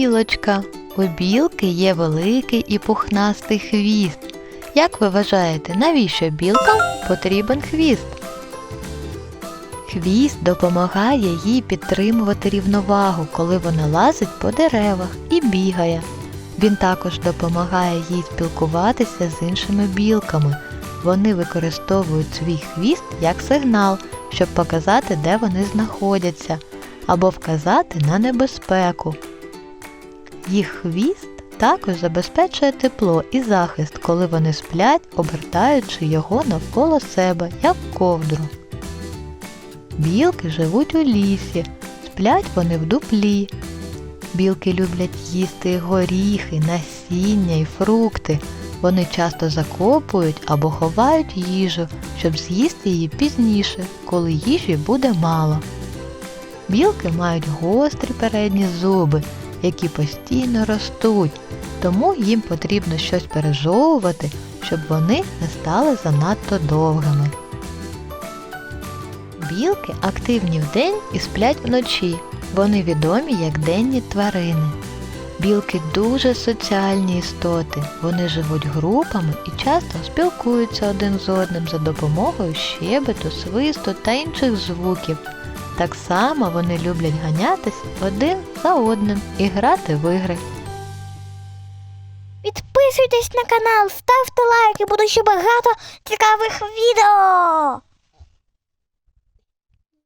білочка. У білки є великий і пухнастий хвіст. Як ви вважаєте, навіщо білкам потрібен хвіст? Хвіст допомагає їй підтримувати рівновагу, коли вона лазить по деревах і бігає. Він також допомагає їй спілкуватися з іншими білками. Вони використовують свій хвіст як сигнал, щоб показати, де вони знаходяться, або вказати на небезпеку. Їх хвіст також забезпечує тепло і захист, коли вони сплять, обертаючи його навколо себе, як ковдру. Білки живуть у лісі, сплять вони в дуплі. Білки люблять їсти горіхи, насіння і фрукти. Вони часто закопують або ховають їжу, щоб з'їсти її пізніше, коли їжі буде мало. Білки мають гострі передні зуби, які постійно ростуть, тому їм потрібно щось пережовувати, щоб вони не стали занадто довгими. Білки активні вдень і сплять вночі. Вони відомі як денні тварини. Білки дуже соціальні істоти. Вони живуть групами і часто спілкуються один з одним за допомогою щебету, свисту та інших звуків. Так само вони люблять ганятись один за одним і грати в ігри. Підписуйтесь на канал, ставте лайки, буде ще багато цікавих відео.